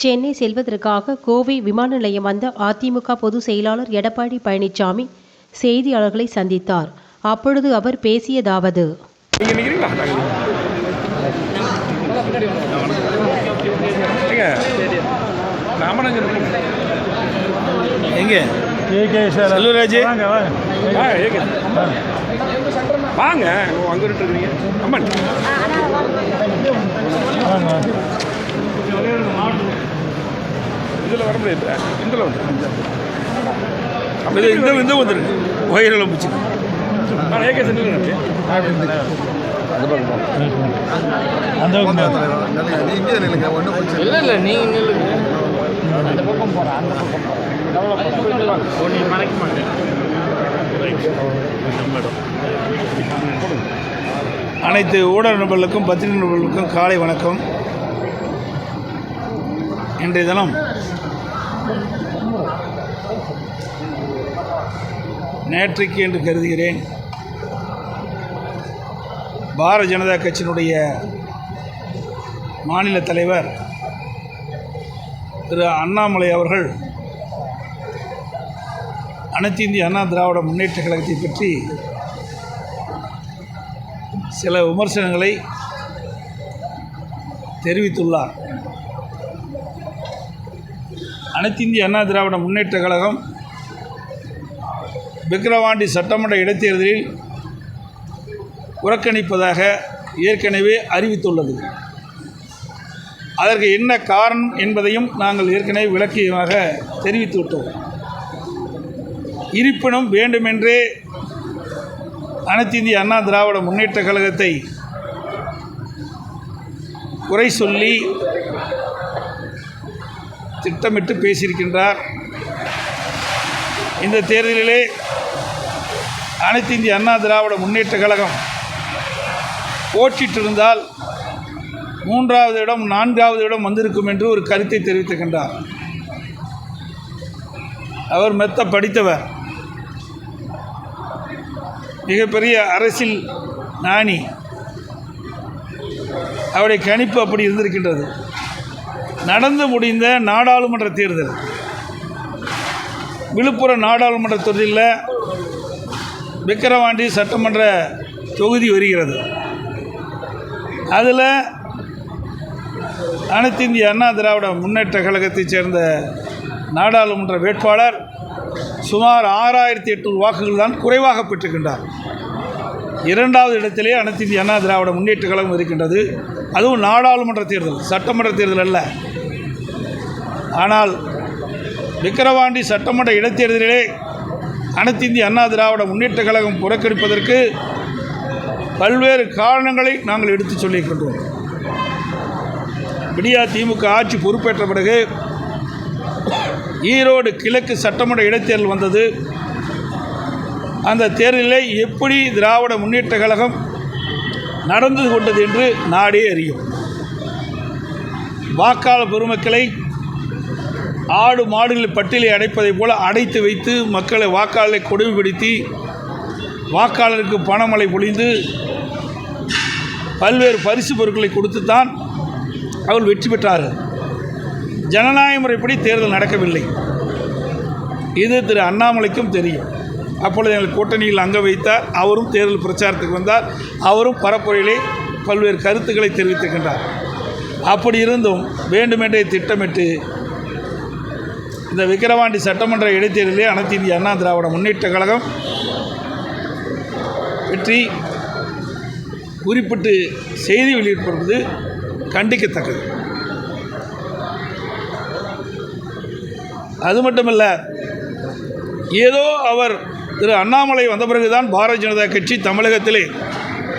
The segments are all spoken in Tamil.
சென்னை செல்வதற்காக கோவை விமான நிலையம் வந்த அதிமுக பொதுச் செயலாளர் எடப்பாடி பழனிசாமி செய்தியாளர்களை சந்தித்தார். அப்பொழுது அவர் பேசியதாவது நீங்க நிக்கிறீங்களா ஏங்க ராமநகர் எங்க ஏகே சார் செல்வராஜ் வாங்க வாங்க ஆ ஏங்க வாங்க அங்கே இருக்கீங்க அம்மன் வாங்க இதில் வந்து இது இந்த சென்டர் அந்த பக்கம் போ. இல்லை இல்லை நீங்கள் நில்லுங்க அந்த பக்கம் போகிறேன் அந்த பக்கம் போகிறேன் நீ மறைக்க மாட்டேன். அனைத்து ஊடக நண்பர்களுக்கும் பத்திரிகை நண்பர்களுக்கும் காலை வணக்கம். இன்றைய தினம் நேற்றைக்கு என்று கருதுகிறேன். பாரதிய ஜனதா கட்சியினுடைய மாநில தலைவர் திரு அண்ணாமலை அவர்கள் அனைத்து இந்திய அண்ணா திராவிட முன்னேற்ற கழகத்தை பற்றி சில விமர்சனங்களை தெரிவித்துள்ளார். அனைத்து இந்திய அண்ணா திராவிட முன்னேற்ற கழகம் விக்கிரவாண்டி சட்டமன்ற இடைத்தேர்தலில் புறக்கணிப்பதாக ஏற்கனவே அறிவித்துள்ளது. அதற்கு என்ன காரணம் என்பதையும் நாங்கள் ஏற்கனவே விளக்கியமாக தெரிவித்துவிட்டோம். இருப்பினும் வேண்டுமென்றே அனைத்து இந்திய அண்ணா திராவிட முன்னேற்ற கழகத்தை குறை சொல்லி திட்டமிட்டு பேசியிருக்கின்றார். இந்த தேர்தலிலே அனைத்து இந்திய அண்ணா திராவிட முன்னேற்ற கழகம் போட்டிட்டிருந்தால் மூன்றாவது இடம் நான்காவது இடம் வந்திருக்கும் என்று ஒரு கருத்தை தெரிவித்துக்கின்றார் அவர் மெத்த படித்தவர். மிகப்பெரிய அரசியல் நாணி அவருடைய கணிப்பு அப்படி இருந்திருக்கின்றது. நடந்து முடிந்த நாடாளுமன்ற தேர்தல். விழுப்புரம் நாடாளுமன்ற தொகுதியில் விக்கிரவாண்டி சட்டமன்ற தொகுதி வருகிறது. அதில் அனைத்து இந்திய அண்ணா திராவிட முன்னேற்ற கழகத்தைச் சேர்ந்த நாடாளுமன்ற வேட்பாளர் சுமார் ஆறாயிரத்தி எட்நூறு வாக்குகள் தான் குறைவாக பெற்றிருக்கின்றார். இரண்டாவது இடத்திலே அனைத்து இந்திய அண்ணா திராவிட முன்னேற்ற கழகம் இருக்கின்றது. அதுவும் நாடாளுமன்ற தேர்தல் சட்டமன்ற தேர்தல் அல்ல. ஆனால் விக்கிரவாண்டி சட்டமன்ற இடைத்தேர்தலிலே அனைத்து இந்திய அண்ணா திராவிட முன்னேற்ற கழகம் புறக்கணிப்பதற்கு பல்வேறு காரணங்களை நாங்கள் எடுத்துச் சொல்லியிருக்கின்றோம். விடியா திமுக ஆட்சி பொறுப்பேற்ற பிறகு ஈரோடு கிழக்கு சட்டமன்ற இடைத்தேர்தல் வந்தது. அந்த தேர்தலில் எப்படி திராவிட முன்னேற்ற கழகம் நடந்து கொண்டது என்று நாடே அறியும். வாக்காளர் பெருமக்களை ஆடு மாடுகள் பட்டியலை அடைப்பதைப் போல அடைத்து வைத்து மக்களை வாக்காளரை கொடுமைப்படுத்தி வாக்காளருக்கு பணமழை பொழிந்து பல்வேறு பரிசு பொருட்களை கொடுத்து தான் அவர் வெற்றி பெற்றார்கள். ஜனநாயக முறைப்படி தேர்தல் நடக்கவில்லை. இது திரு அண்ணாமலைக்கும் தெரியும். அப்பொழுது எங்கள் கூட்டணியில் அங்க வைத்தார். அவரும் தேர்தல் பிரச்சாரத்துக்கு வந்தார். அவரும் பரப்புரையிலே பல்வேறு கருத்துக்களை தெரிவித்திருக்கின்றார். அப்படி இருந்தும் வேண்டுமென்றே திட்டமிட்டு இந்த விக்கிரவாண்டி சட்டமன்ற இடைத்தேர்தலிலே அனைத்து இந்திய அண்ணா திராவிட முன்னேற்ற கழகம் வெற்றி குறிப்பிட்டு செய்தி வெளியிட்டிருப்பது கண்டிக்கத்தக்கது. அது மட்டுமல்ல ஏதோ அவர் திரு அண்ணாமலை வந்த பிறகுதான் பாரதிய ஜனதா கட்சி தமிழகத்திலே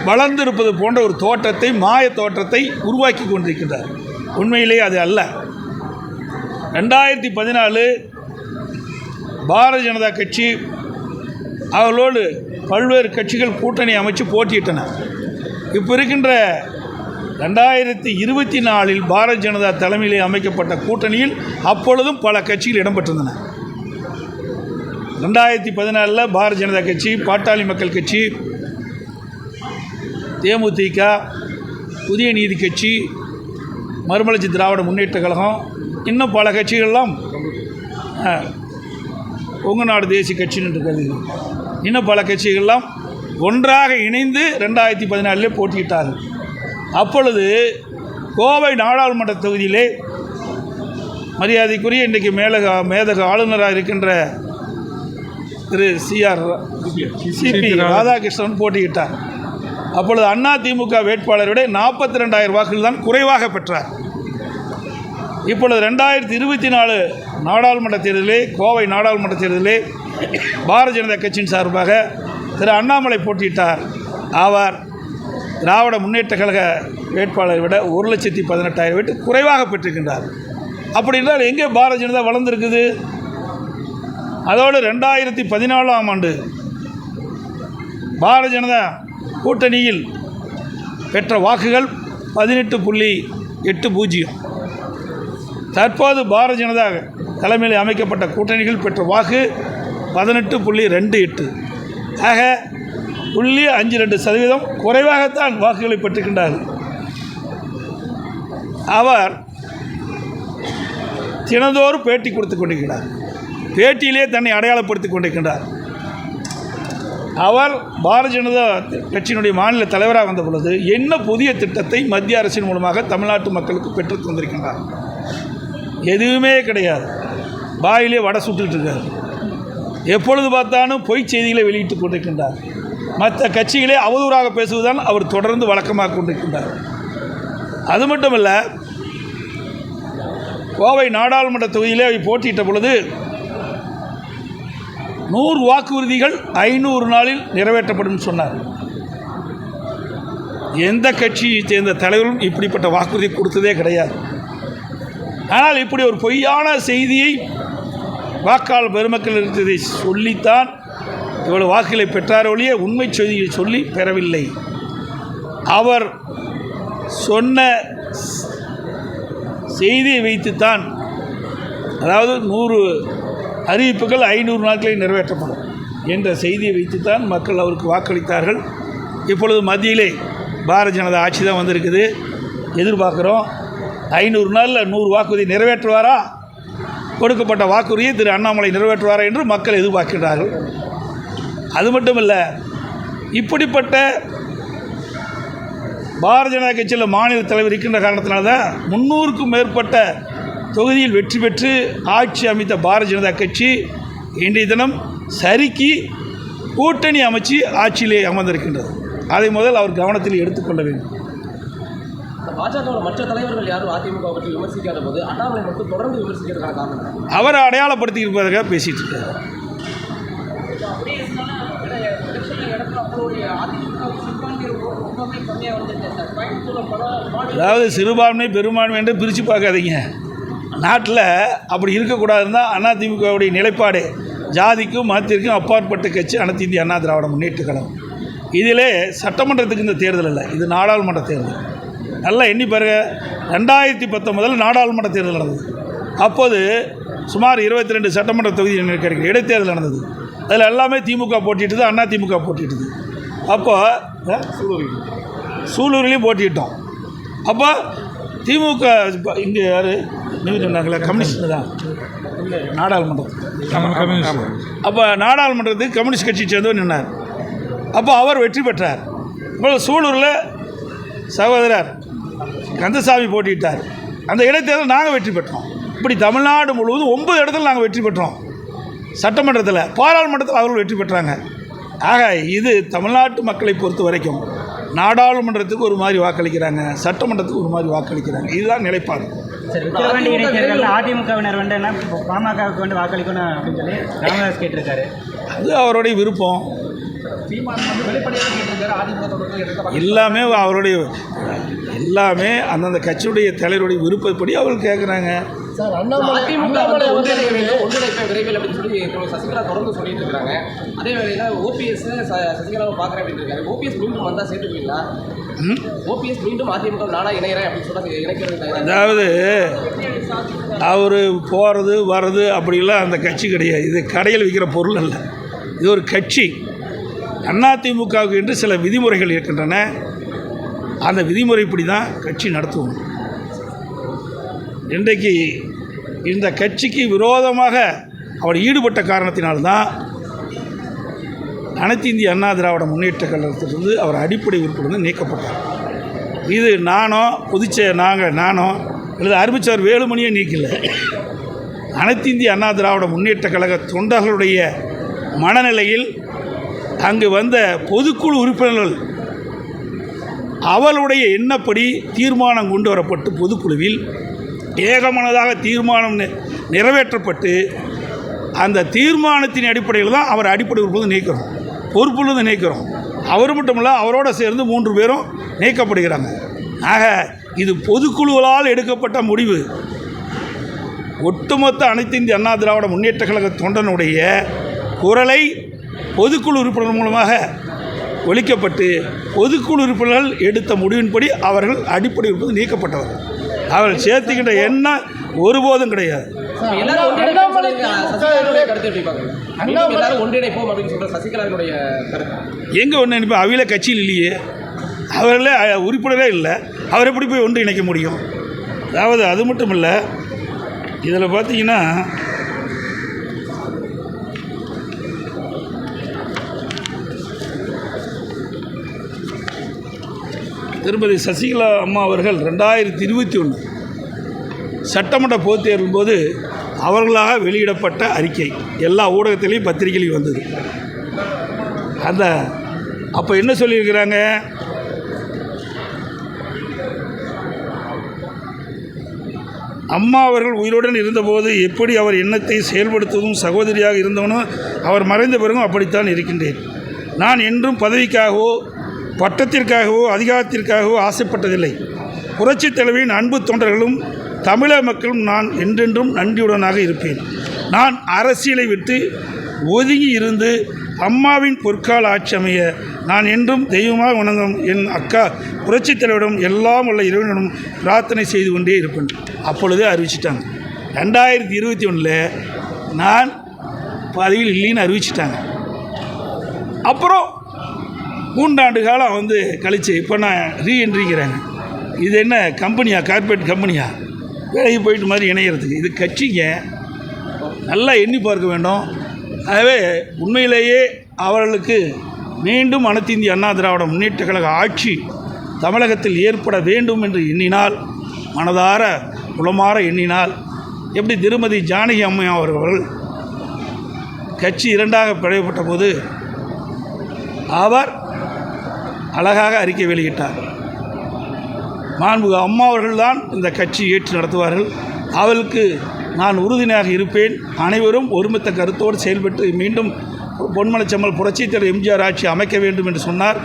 வளர்ந்திருப்பது போன்ற ஒரு தோற்றத்தை மாய தோற்றத்தை உருவாக்கி கொண்டிருக்கின்றார். உண்மையிலே அது அல்ல. ரெண்டாயிரத்தி பதினாலு பாரதிய ஜனதா கட்சி அவர்களோடு பல்வேறு கட்சிகள் கூட்டணி அமைச்சு போட்டியிட்டன. இப்போ இருக்கின்ற ரெண்டாயிரத்தி இருபத்தி நாலில் பாரதிய ஜனதா தலைமையிலே அமைக்கப்பட்ட கூட்டணியில் அப்பொழுதும் பல கட்சிகள் இடம்பெற்றிருந்தன. ரெண்டாயிரத்தி பதினாலில் பாரதிய ஜனதா கட்சி பாட்டாளி மக்கள் கட்சி தேமுதிக புதிய நீதி கட்சி மறுமலர்ச்சி திராவிட முன்னேற்ற கழகம் இன்னும் பல கட்சிகள்லாம் ஆ, நாடு தேசிய கட்சின்னு இருக்கிறது இன்னும் பல கட்சிகள்லாம் ஒன்றாக இணைந்து ரெண்டாயிரத்தி பதினாலிலே போட்டியிட்டார்கள். அப்பொழுது கோவை நாடாளுமன்ற தொகுதியிலே மரியாதைக்குரிய இன்றைக்கு மேலக மேதக ஆளுநராக இருக்கின்ற திரு சிஆர் சிபி ராதாகிருஷ்ணன் போட்டியிட்டார். அப்பொழுது அண்ணா திமுக வேட்பாளருடைய நாற்பத்தி ரெண்டாயிரம் வாக்குகள் தான் குறைவாக பெற்றார். இப்பொழுது ரெண்டாயிரத்தி இருபத்தி நாலு நாடாளுமன்ற தேர்தலிலே கோவை நாடாளுமன்ற தேர்தலிலே பாரதிய ஜனதா கட்சியின் சார்பாக திரு அண்ணாமலை போட்டியிட்டார். அவர் திராவிட முன்னேற்ற கழக வேட்பாளரை விட ஒரு லட்சத்தி பதினெட்டாயிரம் வீட்டு குறைவாக பெற்றிருக்கின்றார். அப்படி என்றால் எங்கே பாரதிய ஜனதா வளர்ந்துருக்குது? அதோடு ரெண்டாயிரத்தி பதினாலாம் ஆண்டு பாரதிய ஜனதா கூட்டணியில் பெற்ற வாக்குகள் பதினெட்டு புள்ளி எட்டு பூஜ்ஜியம். தற்போது பாரதிய ஜனதா தலைமையில் அமைக்கப்பட்ட கூட்டணிகள் பெற்ற வாக்கு பதினெட்டு புள்ளி ரெண்டு எட்டு. ஆக புள்ளி அஞ்சு ரெண்டு சதவீதம் குறைவாகத்தான் வாக்குகளை பெற்றுக்கின்றார்கள் அவர் தினந்தோறும் பேட்டி கொடுத்து கொண்டிருக்கிறார். பேட்டியிலே தன்னை அடையாளப்படுத்திக் கொண்டிருக்கின்றார். அவர் பாரதிய ஜனதா கட்சியினுடைய மாநில தலைவராக வந்த பொழுது என்ன புதிய திட்டத்தை மத்திய அரசின் மூலமாக தமிழ்நாட்டு மக்களுக்கு பெற்றுத் தந்திருக்கின்றார்? எதுவுமே கிடையாது. வாயிலே வடை சுட்டுட்ருக்கார் எப்பொழுது பார்த்தாலும் பொய் செய்திகளை வெளியிட்டுக் கொண்டிருக்கின்றார். மற்ற கட்சிகளே அவதூறாக பேசுவதுதான் அவர் தொடர்ந்து வழக்கமாக கொண்டிருக்கின்றார். அது மட்டுமல்ல கோவை நாடாளுமன்ற தொகுதியிலே அவை போட்டியிட்ட பொழுது நூறு வாக்குறுதிகள் ஐநூறு நாளில் நிறைவேற்றப்படும் சொன்னார். எந்த கட்சியை சேர்ந்த தலைவரும் இப்படிப்பட்ட வாக்குறுதி கொடுத்ததே கிடையாது. ஆனால் இப்படி ஒரு பொய்யான செய்தியை வாக்காளர் பெருமக்கள் இருந்ததை சொல்லித்தான் இவ்வளவு வாக்குகளை பெற்றார் ஒழிய உண்மை செய்தியை சொல்லி பெறவில்லை. அவர் சொன்ன செய்தியை வைத்துத்தான் அதாவது நூறு அறிவிப்புகள் ஐநூறு நாட்களில் நிறைவேற்றப்படும் என்ற செய்தியை வைத்துத்தான் மக்கள் அவருக்கு வாக்களித்தார்கள். இப்பொழுது மத்தியிலே பாரதிய ஜனதா ஆட்சி தான் வந்திருக்குது. எதிர்பார்க்குறோம். ஐநூறு நாளில் நூறு வாக்குறுதி நிறைவேற்றுவாரா? கொடுக்கப்பட்ட வாக்குறுதியை திரு அண்ணாமலை நிறைவேற்றுவாரா என்று மக்கள் எதிர்பார்க்கிறார்கள். அது மட்டும் இல்லை இப்படிப்பட்ட பாரதிய ஜனதா கட்சியில் மாநில தலைவர் இருக்கின்ற காரணத்தினால தான் முந்நூறுக்கும் மேற்பட்ட தொகுதியில் வெற்றி பெற்று ஆட்சி அமைத்த பாரதிய ஜனதா கட்சி இன்றைய தினம் சரிக்கு கூட்டணி அமைச்சு ஆட்சியிலே அமர்ந்திருக்கின்றது. அதை முதல் அவர் கவனத்தில் எடுத்துக்கொள்ள வேண்டும். பாஜகவோட மற்ற தலைவர்கள் யாரும் அதிமுக பற்றி விமர்சிக்காத போது அண்ணாமலை மட்டும் தொடர்ந்து விமர்சிக்கிறதுக்கான காரணம்? அவரை அடையாளப்படுத்தி இருப்பதாக பேசிகிட்டு இருக்காரு அதாவது சிறுபான்மை பெரும்பான்மை என்று பிரித்து பார்க்காதீங்க. நாட்டில் அப்படி இருக்கக்கூடாதுன்னு தான் அதிமுகவுடைய நிலைப்பாடு ஜாதிக்கும் மதத்திற்கும் அப்பாற்பட்ட கட்சி அனைத்து இந்திய அண்ணா திராவிட முன்னேற்ற கழகம். இதிலே சட்டமன்றத்துக்கு இந்த தேர்தல் இல்லை. இது நாடாளுமன்ற தேர்தல். நல்லா எண்ணி பாருங்க. ரெண்டாயிரத்தி பத்தொன்பதில் நாடாளுமன்ற தேர்தல் நடந்தது. அப்போது சுமார் இருபத்தி ரெண்டு சட்டமன்ற தொகுதி கிடைக்கிற இடைத்தேர்தல் நடந்தது. அதில் எல்லாமே திமுக போட்டிட்டது அண்ணா திமுக போட்டிட்டது. அப்போ அஹ், சூலூர்லேயும் போட்டிட்டோம். அப்போ திமுக இங்கே யார்? நீங்கள் சொன்னாங்களே கம்யூனிஸ்ட் தான். நாடாளுமன்றம். அப்போ நாடாளுமன்றத்துக்கு கம்யூனிஸ்ட் கட்சியை சேர்ந்தவர் நின்னார். அப்போ அவர் வெற்றி பெற்றார். இப்போ சூலூரில் சகோதரர் கந்தசாமி போட்டியிட்டார். அந்த இடைத்தேர்தல் நாங்கள் வெற்றி பெற்றோம். இப்படி தமிழ்நாடு முழுவதும் ஒன்பது இடத்துல நாங்கள் வெற்றி பெற்றோம். சட்டமன்றத்தில் பாராளுமன்றத்தில் அவர்கள் வெற்றி பெற்றாங்க. ஆக இது தமிழ்நாட்டு மக்களை பொறுத்த வரைக்கும் நாடாளுமன்றத்துக்கு ஒரு மாதிரி வாக்களிக்கிறாங்க சட்டமன்றத்துக்கு ஒரு மாதிரி வாக்களிக்கிறாங்க. இதுதான் நிலைப்பாடு. விக்கிரவாண்டி இடைத்தேர்தலில் அதிமுகவினர் வந்து என்ன பாமகவுக்கு வந்து வாக்களிக்கணும் அப்படின்னு சொல்லி ராமதாஸ் கேட்டிருக்காரு. அது அவருடைய விருப்பம். எல்லாமே அவருடைய எல்லாமே அந்தந்த கட்சியுடைய தலைவருடைய விருப்பப்படி அவர்கள் கேட்குறாங்க அதிமுக ஒன்றிணைக்க வேண்டும் ஒன்றிணைப்ப விரைவில் அப்படின்னு சொல்லி சசிகலா தொடர்ந்து சொல்லிட்டு இருக்காங்க அதே வேளையில ஓபிஎஸ் சசிகலாவை பார்க்குறேன் அப்படின்னு இருக்காரு. ஓபிஎஸ் மீண்டும் வந்தால் சேர்த்துக்குவீங்களா ஓபிஎஸ் மீண்டும் அதிமுக நானா இணையறேன் அப்படின்னு சொல்லி இணைக்கிறது? அதாவது அவர் போகிறது வர்றது அப்படிலாம் அந்த கட்சி கிடையாது. இது கடையில் விற்கிற பொருள் அல்ல. இது ஒரு கட்சி. அதிமுகவுக்கு என்று சில விதிமுறைகள் இருக்கின்றன. அந்த விதிமுறைப்படி தான் கட்சி நடத்துவோம். இன்றைக்கு இந்த கட்சிக்கு விரோதமாக அவர் ஈடுபட்ட காரணத்தினால்தான் அனைத்து இந்திய அண்ணா திராவிட முன்னேற்ற கழகத்திலிருந்து அவர் அடிப்படை உறுப்பிலிருந்து நீக்கப்பட்டார். இது நானோ புதுச்சே நாங்கள் நானோ அல்லது அறிவிச்சவர் வேலுமணியை நீக்கல. அனைத்து இந்திய அண்ணா திராவிட முன்னேற்ற கழக தொண்டர்களுடைய மனநிலையில் அங்கு வந்த பொதுக்குழு உறுப்பினர்கள் அவளுடைய எண்ணப்படி தீர்மானம் கொண்டு வரப்பட்டு பொதுக்குழுவில் ஏகமனதாக தீர்மானம் நிறைவேற்றப்பட்டு அந்த தீர்மானத்தின் அடிப்படையில் தான் அவர் அடிப்படை உறுப்பினர் நீக்கிறோம். பொறுப்புலேருந்து நீக்கிறோம். அவர் மட்டுமல்ல அவரோட சேர்ந்து மூன்று பேரும் நீக்கப்படுகிறாங்க. ஆக இது பொதுக்குழுவால் எடுக்கப்பட்ட முடிவு. ஒட்டுமொத்த அனைத்து இந்திய அண்ணா திராவிட முன்னேற்ற கழக தொண்டனுடைய குரலை பொதுக்குழு உறுப்பினர் மூலமாக ஒழிக்கப்பட்டு பொதுக்குழு உறுப்பினர்கள் எடுத்த முடிவின்படி அவர்கள் அடிப்படை உறுப்பினர் நீக்கப்பட்டவர்கள். அவர்கள் சேர்த்துக்கின்ற எண்ணம் ஒருபோதும் கிடையாது. எங்கே ஒன்று அவையில கட்சியில் இல்லையே. அவர்களே உறுப்பினரே இல்லை. அவர் எப்படி போய் ஒன்று இணைக்க முடியும்? அதாவது அது மட்டும் இல்லை இதில் பார்த்தீங்கன்னா திருமதி சசிகலா அம்மா அவர்கள் ரெண்டாயிரத்தி இருபத்தி ஒன்று சட்டமன்ற பொதுத் தேர்வின் போது அவர்களாக வெளியிடப்பட்ட அறிக்கை. எல்லா ஊடகத்திலையும் பத்திரிகையிலையும் வந்தது. அந்த அப்போ என்ன சொல்லியிருக்கிறாங்க? அம்மா அவர்கள் உயிருடன் இருந்தபோது எப்படி அவர் எண்ணத்தை செயல்படுத்துவதும் சகோதரியாக இருந்தவனோ அவர் மறைந்த பிறகும் அப்படித்தான் இருக்கின்றேன். நான் என்றும் பதவிக்காகவோ பட்டத்திற்காகவோ அதிகாரத்திற்காகவோ ஆசைப்பட்டதில்லை. புரட்சித் தலைவியின் அன்பு தொண்டர்களும் தமிழக மக்களும் நான் என்றென்றும் நன்றியுடனாக இருப்பேன். நான் அரசியலை விட்டு ஒதுங்கி இருந்து அம்மாவின் பொற்கால ஆட்சி அமைய நான் என்றும் தெய்வமாக உணங்கும் என் அக்கா புரட்சித் தலைவரிடம் எல்லாம் உள்ள இறைவனிடம் பிரார்த்தனை செய்து கொண்டே இருப்பேன். அப்பொழுதே அறிவிச்சிட்டாங்க. ரெண்டாயிரத்தி இருபத்தி ஒன்றில் நான் பதவியில் இல்லைன்னு அறிவிச்சிட்டாங்க. அப்புறம் மூன்றாண்டு காலம் வந்து கழிச்சு இப்போ நான் ரீஎன்ட்ரிங்கிறேங்க இது என்ன கம்பெனியா? கார்ப்பரேட் கம்பெனியா? வேலைக்கு போயிட்டு மாதிரி இணையிறதுக்கு. இது கட்சிங்க. நல்லா எண்ணி பார்க்க வேண்டும். ஆகவே உண்மையிலேயே அவர்களுக்கு மீண்டும் அனைத்து இந்திய அண்ணா திராவிட முன்னேற்ற கழக ஆட்சி தமிழகத்தில் ஏற்பட வேண்டும் என்று எண்ணினால் மனதார உளமாற எண்ணினால் எப்படி திருமதி ஜானகி அம்மையா அவர்கள் கட்சி இரண்டாக பிளவுபட்ட போது அவர் அழகாக அறிக்கை வெளியிட்டார். மாண்புக அம்மா அவர்கள்தான் இந்த கட்சி ஏற்று நடத்துவார்கள். அவளுக்கு நான் உறுதுணையாக இருப்பேன். அனைவரும் ஒருமித்த கருத்தோடு செயல்பட்டு மீண்டும் பொன்மலைச்சம்மல் புரட்சித்தலைவர் எம்ஜிஆர் ஆட்சி அமைக்க வேண்டும் என்று சொன்னார்.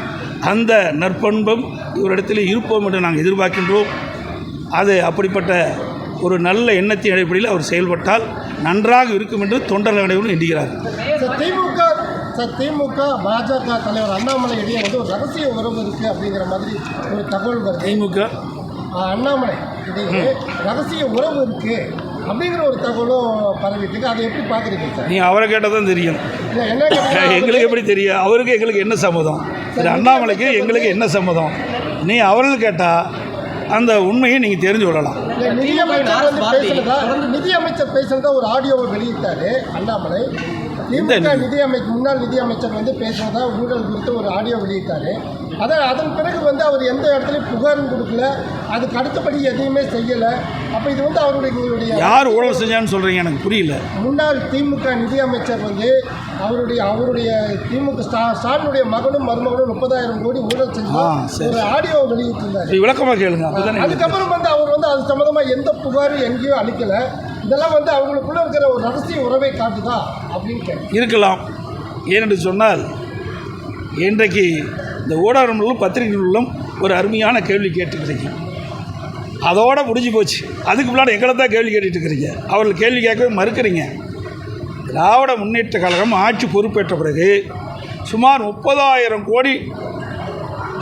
அந்த நற்பண்பும் இவரிடத்தில் இருப்போம் என்று நாங்கள் எதிர்பார்க்கின்றோம். அது அப்படிப்பட்ட ஒரு நல்ல எண்ணத்தின் அடிப்படையில் அவர் செயல்பட்டால் நன்றாக இருக்கும் என்று தொண்டர்கள் அனைவரும் எண்ணுகிறார் திமுக சார் திமுக பாஜக தலைவர் அண்ணாமலை இடையே வந்து ஒரு ரகசிய உறவு இருக்கு அப்படிங்கிற மாதிரி ஒரு தகவல் வருது. திமுக? அண்ணாமலை இடையே ரகசிய உறவு இருக்கு அப்படிங்கிற ஒரு தகவலும் பரவிட்டு இருக்கு. அதை எப்படி பார்க்குறீங்க சார்? நீ அவரை கேட்டால் தான் தெரியும். இல்லை என்ன கேட்டீங்கன்னா, எங்களுக்கு எப்படி தெரியும்? அவருக்கு எங்களுக்கு என்ன சம்மதம்? திரு அண்ணாமலைக்கு எங்களுக்கு என்ன சம்மதம்? நீ அவர்கள் கேட்டால் அந்த உண்மையை நீங்கள் தெரிஞ்சு கொள்ளலாம். நிதியமைச்சர் பேசுனதா? ஒரு ஆடியோவை வெளியிட்டாரு அண்ணாமலை. திமுக நிதி? நிதியமைச்சர் முன்னாள் நிதியமைச்சர் வந்து பேசுனதா ஊழல் குறித்து ஒரு ஆடியோ வெளியிட்டாரு. அதான் அதன் பிறகு வந்து அவர் எந்த இடத்துலையும் புகாரும் கொடுக்கல. அதுக்கு அடுத்தபடி எதையுமே செய்யலை. அப்போ இது வந்து அவருடைய யார் ஊழல் செஞ்சான்னு சொல்கிறீங்க எனக்கு புரியல. முன்னாள் திமுக நிதியமைச்சர் வந்து அவருடைய அவருடைய திமுக ஸ்டா ஸ்டாலினுடைய மகனும் மருமகனும் முப்பதாயிரம் கோடி ஊழல் செஞ்சு. ஒரு ஆடியோ வெளியிட்டிருந்தாரு. விளக்கமாக கேளுங்க. அதுக்கப்புறம் வந்து அவர் வந்து அது சம்மந்தமா எந்த புகாரும் எங்கேயும் அளிக்கல. இதெல்லாம் வந்து அவங்களுக்குள்ள இருக்கிற ஒரு ரகசிய உறவை காட்டுதா அப்படின்னு இருக்கலாம். ஏனென்று சொன்னால் இன்றைக்கு இந்த ஊடகங்களும் பத்திரிகைகளிலும் ஒரு அருமையான கேள்வி கேட்டுக்கிறீங்க அதோட முடிஞ்சு போச்சு. அதுக்கு முன்னாடி எங்களை தான் கேள்வி கேட்டுட்டு இருக்கிறீங்க அவர்கள் கேள்வி கேட்கவே மறுக்கிறீங்க. திராவிட முன்னேற்ற கழகம் ஆட்சி பொறுப்பேற்ற பிறகு சுமார் முப்பதாயிரம் கோடி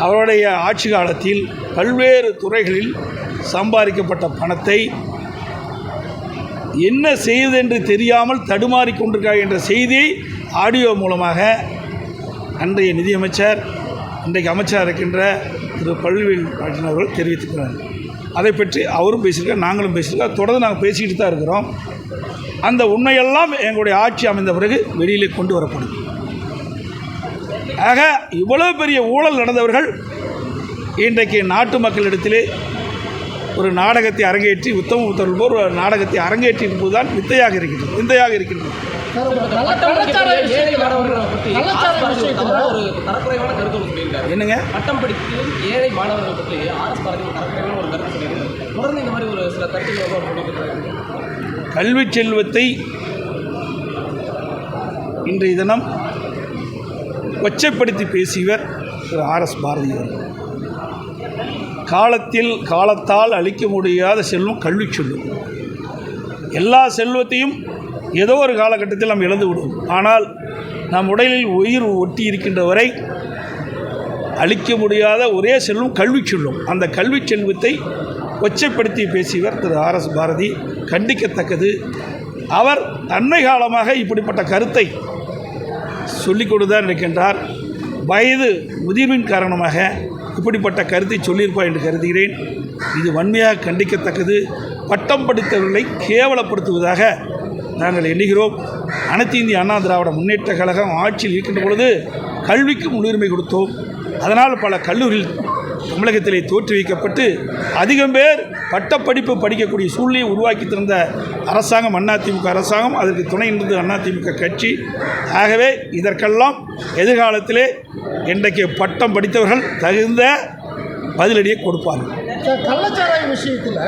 அவருடைய ஆட்சி காலத்தில் பல்வேறு துறைகளில் சம்பாதிக்கப்பட்ட பணத்தை என்ன செய்வதென்று தெரியாமல் தடுமாறி கொண்டிருக்கிறார் என்ற செய்தியை ஆடியோ மூலமாக அன்றைய நிதியமைச்சர் இன்றைக்கு அமைச்சராக இருக்கின்ற திரு. பல்வேல் ராஜன் அவர்கள் தெரிவித்திருக்கிறார். அதை பற்றி அவரும் பேசியிருக்கார் நாங்களும் பேசியிருக்கோம். தொடர்ந்து நாங்கள் பேசிக்கிட்டு தான் இருக்கிறோம். அந்த உண்மையெல்லாம் எங்களுடைய ஆட்சி அமைந்த பிறகு வெளியிலே கொண்டு வரப்படும். ஆக இவ்வளவு பெரிய ஊழல் நடந்தவர்கள் இன்றைக்கு நாட்டு மக்களிடத்திலே ஒரு நாடகத்தை அரங்கேற்றி உத்தம உத்தரவு போல் ஒரு நாடகத்தை அரங்கேற்றின் போதுதான் வித்தையாக இருக்கின்றது விந்தையாக இருக்கின்றது என்னங்க? பட்டம் ஏழை மாணவர்கள் பற்றி ஆர்எஸ் பாரதி தரக்குறைவான ஒரு கருத்து சொல்லியிருக்காரு தொடர்ந்து இந்த மாதிரி ஒரு சில கல்வி செல்வத்தை இன்றைய தினம் கொச்சைப்படுத்தி பேசியவர் திரு ஆர்எஸ் பாரதி அவர்கள். காலத்தில் காலத்தால் அழிக்க முடியாத செல்வம் கல்வி சொல்லும் எல்லா செல்வத்தையும் ஏதோ ஒரு காலகட்டத்தில் நாம் இழந்து விடுவோம். ஆனால் நம் உடலில் உயிர் ஒட்டி இருக்கின்ற வரை அழிக்க முடியாத ஒரே செல்வம் கல்வி சொல்லும் அந்த கல்வி செல்வத்தை கொச்சைப்படுத்தி பேசியவர் திரு ஆர் எஸ் பாரதி. கண்டிக்கத்தக்கது. அவர் அண்மை காலமாக இப்படிப்பட்ட கருத்தை சொல்லிக் கொடுதான் இருக்கின்றார். வயது முதிர்வின் காரணமாக இப்படிப்பட்ட கருத்தை சொல்லியிருப்பார் என்று கருதுகிறேன். இது வன்மையாக கண்டிக்கத்தக்கது. பட்டம் படித்தவர்களை கேவலப்படுத்துவதாக நாங்கள் எண்ணுகிறோம். அனைத்து இந்திய அண்ணா திராவிட முன்னேற்ற கழகம் ஆட்சியில் இருக்கின்ற பொழுது கல்விக்கு முன்னுரிமை கொடுத்தோம். அதனால் பல கல்லூரிகள் தமிழகத்திலே தோற்றுவிக்கப்பட்டு அதிகம் பேர் பட்டப்படிப்பு படிக்கக்கூடிய சூழ்நிலையை உருவாக்கி தந்த அரசாங்கம் அதிமுக அரசாங்கம் அதற்கு துணை நின்றது அதிமுக கட்சி. ஆகவே இதற்கெல்லாம் எதிர்காலத்திலே இன்றைக்கு பட்டம் படித்தவர்கள் தகுந்த பதிலடியை கொடுப்பார்கள். சார் கள்ளச்சாராய விஷயத்தில்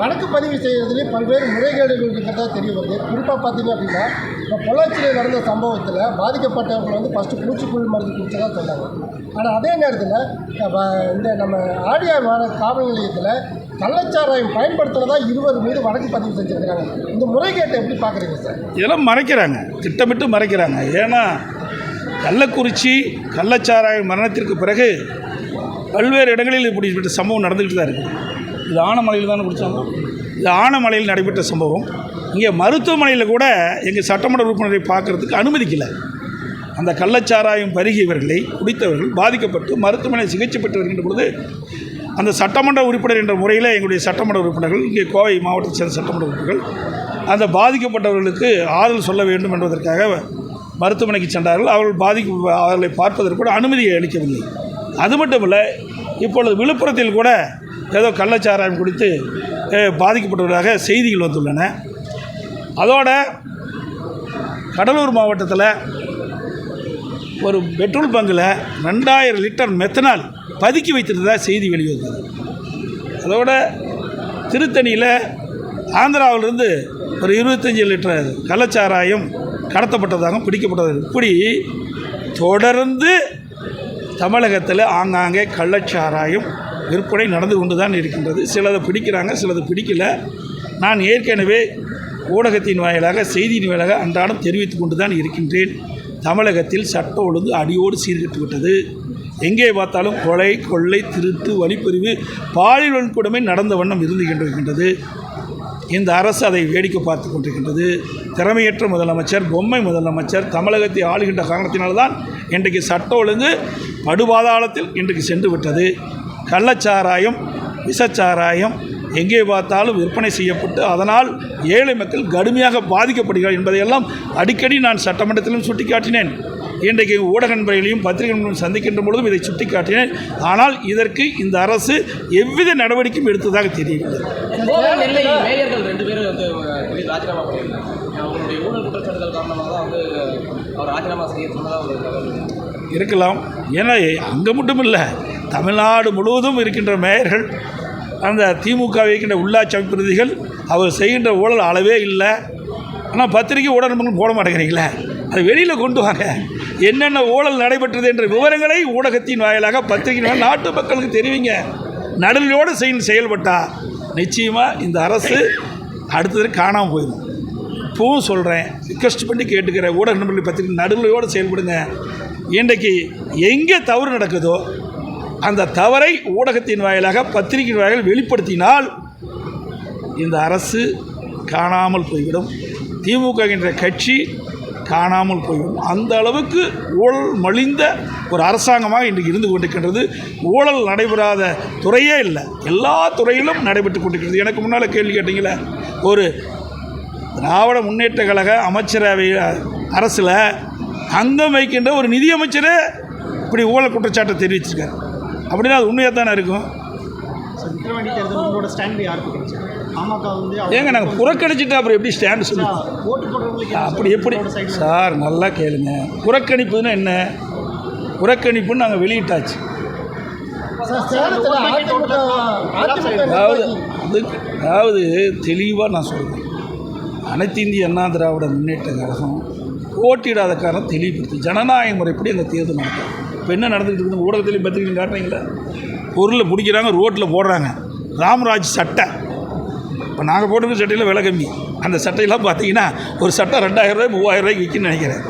வழக்கு பதிவு செய்கிறதுலேயே பல்வேறு முறைகேடுகள் இருக்கிறதா தெரிய வருது. குறிப்பாக பார்த்தீங்க அப்படின்னா இப்போ பொள்ளாச்சியில் நடந்த சம்பவத்தில் பாதிக்கப்பட்டவர்கள் வந்து ஃபஸ்ட்டு பூச்சிக்குள் மருந்து குடிச்சதாக சொன்னாங்க. ஆனால் அதே நேரத்தில் இந்த நம்ம ஆடியார் காவல் நிலையத்தில் கள்ளச்சாராயம் பயன்படுத்துகிறதா இருவர் மீது வழக்கு பதிவு செஞ்சுருக்கிறாங்க. இந்த முறைகேட்டை எப்படி பார்க்குறீங்க சார்? இதெல்லாம் மறைக்கிறாங்க. திட்டமிட்டு மறைக்கிறாங்க. ஏன்னா கள்ளக்குறிச்சி கள்ளச்சாராய மரணத்திற்கு பிறகு பல்வேறு இடங்களில் இப்படிப்பட்ட சம்பவம் நடந்துக்கிட்டு தான் இருக்குது. இது ஆனமலையில் தானே பிடிச்சாங்க? இது ஆனமலையில் நடைபெற்ற சம்பவம். இங்கே மருத்துவமனையில் கூட எங்கள் சட்டமன்ற உறுப்பினரை பார்க்கறதுக்கு அனுமதிக்கலை. அந்த கள்ளச்சாராயம் பருகியவர்களை குடித்தவர்கள் பாதிக்கப்பட்டு மருத்துவமனை சிகிச்சை பெற்று வருகின்ற பொழுது அந்த சட்டமன்ற உறுப்பினர் என்ற முறையில் எங்களுடைய சட்டமன்ற உறுப்பினர்கள் இங்கே கோவை மாவட்டத்தை சேர்ந்த சட்டமன்ற உறுப்பினர்கள் அந்த பாதிக்கப்பட்டவர்களுக்கு ஆறுதல் சொல்ல வேண்டும் என்பதற்காக மருத்துவமனைக்கு சென்றார்கள். அவர்கள் பாதிக்க அவர்களை பார்ப்பதற்கு கூட அனுமதி அளிக்கவில்லை. அது மட்டும் இல்லை இப்பொழுது விழுப்புரத்தில் கூட ஏதோ கள்ளச்சாராயம் குடித்து பாதிக்கப்பட்டதாக செய்திகள் வந்துள்ளன. அதோட கடலூர் மாவட்டத்தில் ஒரு பெட்ரோல் பங்கில் ரெண்டாயிரம் லிட்டர் மெத்தனால் பதுக்கி வைத்திருந்ததாக செய்தி வெளிவந்தது. அதோட திருத்தணியில் ஆந்திராவிலிருந்து ஒரு இருபத்தஞ்சி லிட்டர் கள்ளச்சாராயம் கடத்தப்பட்டதாகவும் பிடிக்கப்பட்டது இப்படி தொடர்ந்து தமிழகத்தில் ஆங்காங்கே கள்ளச்சாராயம் விற்பனை நடந்து கொண்டு தான் இருக்கின்றது. சிலதை பிடிக்கிறாங்க சிலது பிடிக்கல. நான் ஏற்கனவே ஊடகத்தின் வாயிலாக செய்தியின் வாயிலாக அன்றாடம் தெரிவித்து கொண்டு தான் இருக்கின்றேன். தமிழகத்தில் சட்ட ஒழுங்கு அடியோடு சீர்கெட்டு விட்டது. எங்கே பார்த்தாலும் கொலை கொள்ளை திருட்டு வழிப்பறிவு பாலியல் வன்கொடுமை நடந்த வண்ணம் இருந்து கொண்டிருக்கின்றது. இந்த அரசு அதை வேடிக்கை பார்த்து கொண்டிருக்கின்றது. திறமையற்ற முதலமைச்சர் பொம்மை முதலமைச்சர் தமிழகத்தை ஆளுகின்ற காரணத்தினால்தான் இன்றைக்கு சட்ட ஒழுங்கு படுபாதாளத்தில் இன்றைக்கு சென்று விட்டது கள்ளச்சாராயம் விஷச்சாராயம் எங்கே பார்த்தாலும் விற்பனை செய்யப்பட்டு அதனால் ஏழை மக்கள் கடுமையாக பாதிக்கப்படுகிறார் என்பதையெல்லாம் அடிக்கடி நான் சட்டமன்றத்திலும் சுட்டிக்காட்டினேன். இன்றைக்கு ஊடக நண்பர்களையும் பத்திரிகைகளையும் சந்திக்கின்ற பொழுதும் இதை சுட்டிக்காட்டினேன். ஆனால் இதற்கு இந்த அரசு எவ்வித நடவடிக்கையும் எடுத்ததாக தெரியவில்லை. மேயர்கள் ரெண்டு பேரும் ராஜினாமா அவங்களுடைய ஊழல் குற்றச்சாட்டுகள் காரணமாக தான் வந்து அவர் ராஜினாமா செய்ய சொன்னதாக ஒரு தகவல். இருக்கலாம். ஏன்னா அங்கே மட்டும் இல்லை தமிழ்நாடு முழுவதும் இருக்கின்ற மேயர்கள் அந்த திமுக இருக்கின்ற உள்ளாட்சி அமைப்பு பிரதிகள் அவர் செய்கின்ற ஊழல் அளவே இல்லை. ஆனால் பத்திரிகை ஊடகங்கள் போட மாட்டேங்கிறீங்களே? அது வெளியில் கொண்டு வாங்க. என்னென்ன ஊழல் நடைபெற்றது என்ற விவரங்களை ஊடகத்தின் வாயிலாக பத்திரிகை நாட்டு மக்களுக்கு தெரிவிங்க. நடுநிலையோடு செயல் செயல்பட்டால் நிச்சயமாக இந்த அரசு அடுத்தது காணாமல் போயிடும். இப்போவும் சொல்கிறேன் ரிக்வெஸ்ட் பண்ணி கேட்டுக்கிறேன் ஊடக நண்பர்களை பத்திரிகை நடுநிலையோடு செயல்படுங்க. இன்றைக்கு எங்கே தவறு நடக்குதோ அந்த தவறை ஊடகத்தின் வாயிலாக பத்திரிகை வாயிலாக வெளிப்படுத்தினால் இந்த அரசு காணாமல் போய்விடும். திமுக என்ற கட்சி காணாமல் போய்விடும். அந்த அளவுக்கு ஊழல் மலிந்த ஒரு அரசாங்கமாக இன்றைக்கு இருந்து கொண்டிருக்கின்றது. ஊழல் நடைபெறாத துறையே இல்லை. எல்லா துறையிலும் நடைபெற்று கொண்டிருக்கிறது. எனக்கு முன்னால் கேள்வி கேட்டீங்களே ஒரு திராவிட முன்னேற்ற கழக அமைச்சரவை அரசில் அங்கம் வைக்கின்ற ஒரு நிதியமைச்சரே இப்படி ஊழல் குற்றச்சாட்டை தெரிவிச்சிருக்காரு. அப்படின்னா அது உண்மையாக தானே இருக்கும்? ஏங்க நாங்கள் புறக்கணிச்சுட்டு அப்புறம் எப்படி ஸ்டாண்டு சொல்லுவோம் அப்படி எப்படி? சார் நல்லா கேளுங்க. புறக்கணிப்புன்னா என்ன? புறக்கணிப்புன்னு நாங்கள் வெளியிட்டாச்சு. அதாவது அதாவது தெளிவாக நான் சொல்கிறேன் அனைத்து இந்திய அண்ணா திராவிட முன்னேற்ற கழகம் போட்டியிடாத காரணம் தெளிவுபடுத்தி. ஜனநாயக முறைப்படி அந்த தேர்தல் நடக்கும். இப்போ என்ன நடந்துக்கிட்டு இருக்குது ஊடகத்திலையும் பத்திரிகையும் காட்டுறீங்களா? பொருளை பிடிக்கிறாங்க ரோட்டில் போடுறாங்க. ராமராஜ் சட்டை. இப்போ நாங்கள் போட்டுருக்க சட்டையில் விலை கம்மி. அந்த சட்டையெல்லாம் பார்த்தீங்கன்னா ஒரு சட்டை ரெண்டாயிரம் ரூபாய் மூவாயிரம் ரூபாய்க்கு விற்கின்னு நினைக்கிறேன்.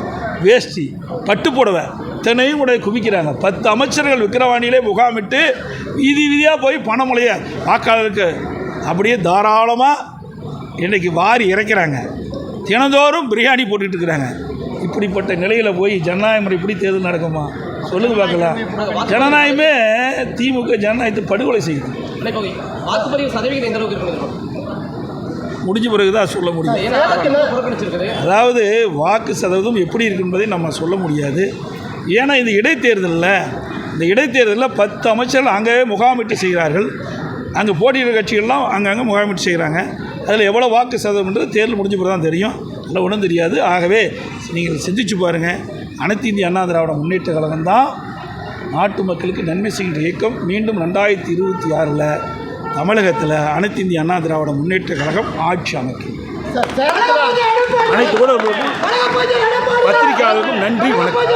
வேஷ்டி பட்டு புடவை. இத்தனையும் கூட குவிக்கிறாங்க. பத்து அமைச்சர்கள் விக்கிரவாணியிலே முகாமிட்டு வீதி வீதியாக போய் பணமுலைய வாக்காளருக்கு அப்படியே தாராளமாக இன்றைக்கி வாரி இறைக்கிறாங்க. தினந்தோறும் பிரியாணி போட்டுட்டு இருக்கிறாங்க. இப்படிப்பட்ட நிலையில் போய் ஜனநாயக முறை இப்படி தேர்தல் நடக்குமா? சொல்லுங்க பார்க்கலாம் ஜனநாயகமே திமுக ஜனநாயகத்தை படுகொலை செய்யுது. முடிஞ்ச பிறகு தான் சொல்ல முடியும். அதாவது வாக்கு சதவீதம் எப்படி இருக்கு என்பதை நம்ம சொல்ல முடியாது. ஏன்னா இந்த இடைத்தேர்தலில் இந்த இடைத்தேர்தலில் பத்து அமைச்சர்கள் அங்கே முகாமிட்டு செய்கிறார்கள். அங்கே போட்டியிடுற கட்சிகள்லாம் அங்கங்கே முகாமிட்டு செய்கிறாங்க. அதில் எவ்வளோ வாக்கு சதவீதம்ன்றது தேர்தல் முடிஞ்ச பிறகு தான் தெரியும். அதில் ஒன்றும் தெரியாது. ஆகவே நீங்கள் சிந்திச்சு பாருங்கள் அனைத்து இந்திய அண்ணா திராவிட முன்னேற்ற கழகம் தான் நாட்டு மக்களுக்கு நன்மை செய்கின்ற இயக்கம். மீண்டும் ரெண்டாயிரத்தி இருபத்தி ஆறில் தமிழகத்தில் அனைத்து இந்திய அண்ணா திராவிட முன்னேற்ற கழகம் ஆட்சி அமைக்கும். அனைத்து கூட நன்றி வணக்கம்.